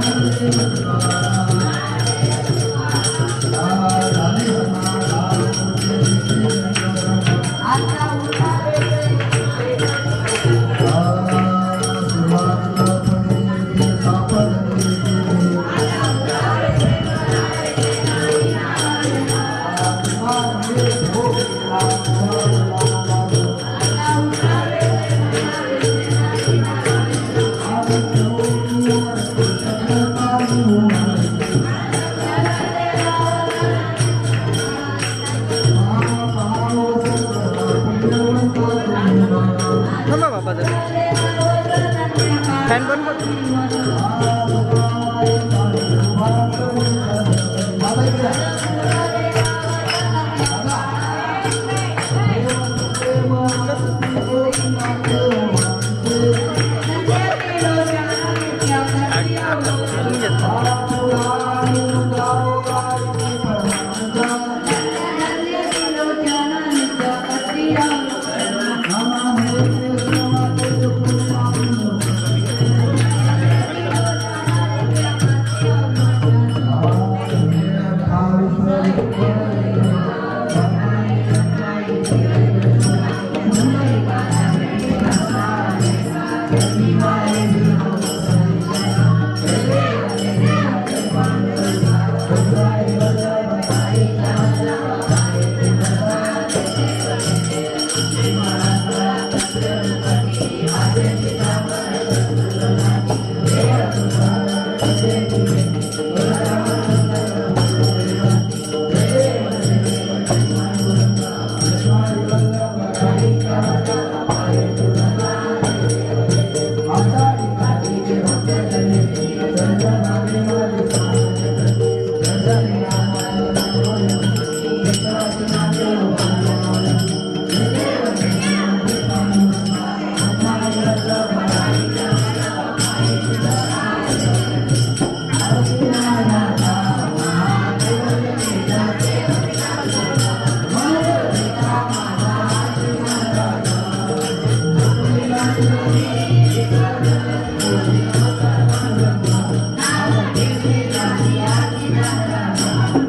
なにわの」थांबा बाबा जरा फॅन बंद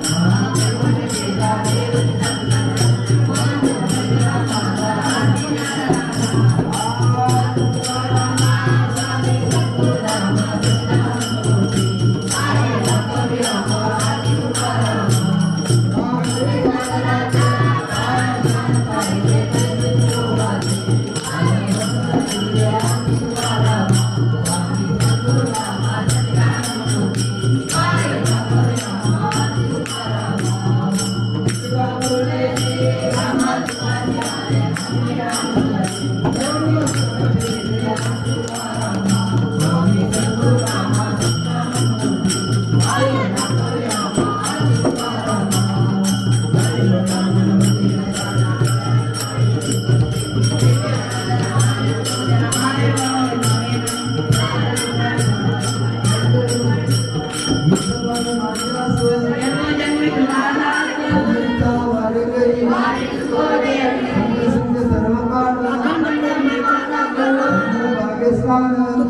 Thank you. Yeah.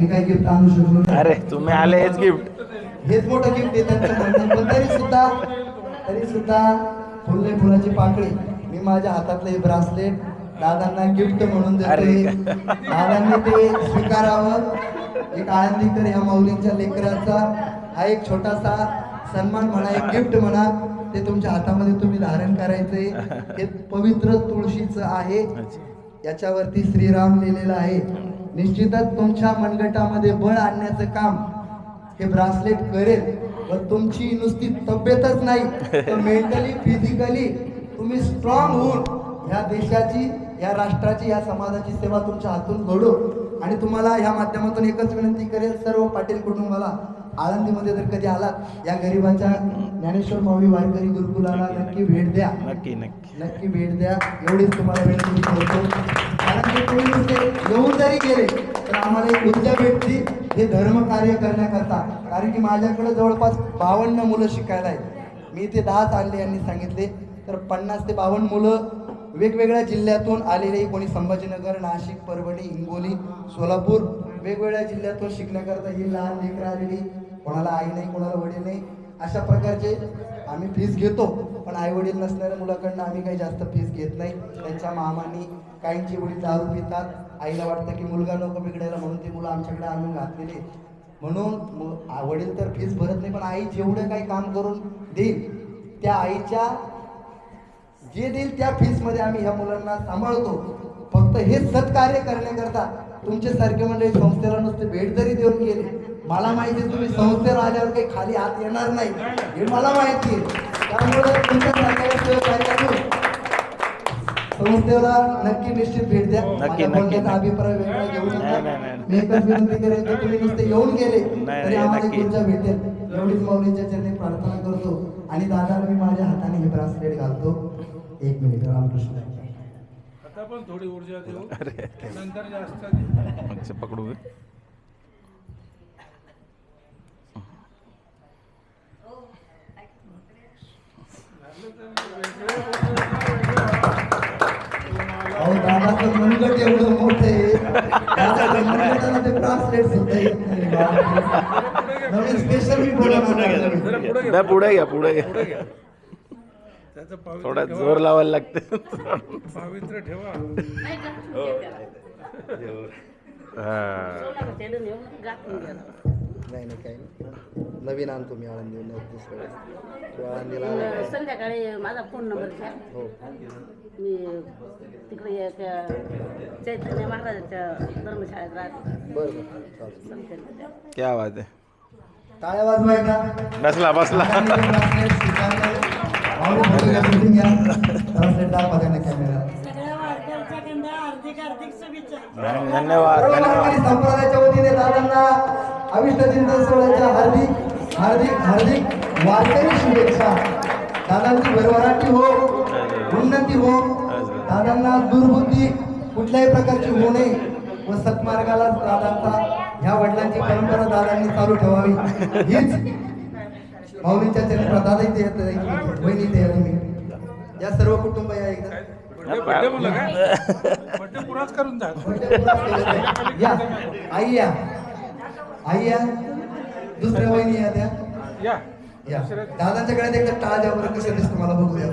मी काही गिफ्ट आणू शकलो नाही. अरे तुम्ही आले हेच गिफ्ट हेच मोठं गिफ्ट आहे त्यांचं म्हणणं. पण तरी सुद्धा तरी सुद्धा फुलले फुलाची पाकळी. मी माझ्या हातातलं हे ब्रासलेट दादांना गिफ्ट म्हणून अरे देतोय दादांनी ते स्वीकारावं. एक आळंदीकर ह्या माऊलींच्या लेकराचा हा एक छोटासा सन्मान म्हणा एक गिफ्ट म्हणा ते तुमच्या हातामध्ये तुम्ही धारण करायचंय हे पवित्र तुळशीचं आहे. याच्यावरती श्रीराम लिहिलेलं आहे. निश्चितच तुमच्या मनगटामध्ये बळ आणण्याचं काम हे ब्रासलेट करेल पण तुमची नुसती तब्येतच नाही. तर मेंटली फिजिकली तुम्ही स्ट्रॉंग होऊन ह्या देशाची या राष्ट्राची या समाजाची सेवा तुमच्या हातून घडो. आणि तुम्हाला ह्या माध्यमातून एकच विनंती करेल सर्व पाटील कुटुंबाला आळंदीमध्ये जर कधी आलात या गरिबाच्या ज्ञानेश्वर माऊली वारकरी गुरुकुलाला नक्की भेट द्या. नक्की नक्की. नक्की भेट द्या. एवढीच तुम्हाला विनंती करतो. कारण येऊन जरी गेले. तर आम्हाला एक ऊर्जा भेटती हे धर्म कार्य करण्याकरता. कारण की माझ्याकडे जवळपास बावन्न मुलं शिकायला आहेत. मी ते दहाच आणले यांनी सांगितले. तर पन्नास ते बावन्न मुलं वेगवेगळ्या जिल्ह्यातून आलेले. कोणी संभाजीनगर नाशिक परभणी हिंगोली सोलापूर. वेगवेगळ्या जिल्ह्यातून शिकण्याकरता ही लहान लेकरं आलेली. कोणाला आई नाही कोणाला वडील नाही. अशा प्रकारचे आम्ही फीस घेतो. पण आई वडील नसणाऱ्या मुलाकडनं आम्ही काही जास्त फीस घेत नाही. त्यांच्या मामानी काहींचे वडील दारू पितात आईला वाटतं की मुलगा नको बिघडायला म्हणून ते मुलं आमच्याकडे आणून घातलेले म्हणून वडील तर फीस भरत नाही पण आई जेवढं काही काम करून देईल त्या आईच्या जे देईल त्या फीसमध्ये आम्ही ह्या मुलांना सांभाळतो. फक्त हे सत्कार्य करण्याकरता तुमचे सारखे म्हणजे संस्थेला नुसते भेट जरी देऊन गेले मला माहिती आहे तुम्ही संस्थेला आल्यावर काही खाली हात येणार नाही हे मला माहिती आहे. त्यामुळे तुमच्या सारख्या संस्थेला नक्की निश्चित भेट द्या. नक्की, बोलण्याचा. अभिप्राय वेगळा घेऊ नका. मी एकच विनंती करेन की तुम्ही नुसते येऊन गेले नाही, तरी आम्हाला. ऊर्जा भेटेल एवढीच माऊलींच्या चरणी प्रार्थना करतो. आणि दादाला मी माझ्या हाताने हे ब्रासलेट घालतो. एक मिनिट रामकृष्ण. आता पण थोडी ऊर्जा देऊ. नंतर जास्त पकडू का? अहो नाही पुढे घ्या पुढे घ्या थोडा. जोर लावायला लागते पवित्र ठेवा हा. नाही नाही काही नाही नवीन आणतो मी आळंदी दुसऱ्या वेळेस? संध्याकाळी माझा फोन नंबर घ्या हो मी तिकडे चैतन्य महाराजांच्या धर्मशाळेत राहते. बरं? क्या बात आहे. टाळ्या बसला बसला. सगळ्या वारकऱ्यांच्याकडनं हार्दिक हार्दिक शुभेच्छा. धन्यवाद धन्यवाद. संप्रदायाच्या वतीने दादांना अविष्ट चिंतन सोहळ्याच्या हार्दिक हार्दिक हार्दिक वारकरी शुभेच्छा. दादांची भरभराटी हो उन्नती हो. दादांना दुर्बुद्धी कुठल्याही प्रकारची होऊ नये व सत्मार्गाला दादांचा ह्या वडिलांची परंपरा दादांनी चालू ठेवावी. हीच भाऊनीच्या चरित्र दादा इथे येत बहिणी इथे या तुम्ही या सर्व कुटुंब या एकदा. या आई या. आई या. दुसऱ्या वहिनी या त्या. या. दादांच्याकडे एकदा टाळ द्या बरं कसं दिसतं मला बघूया.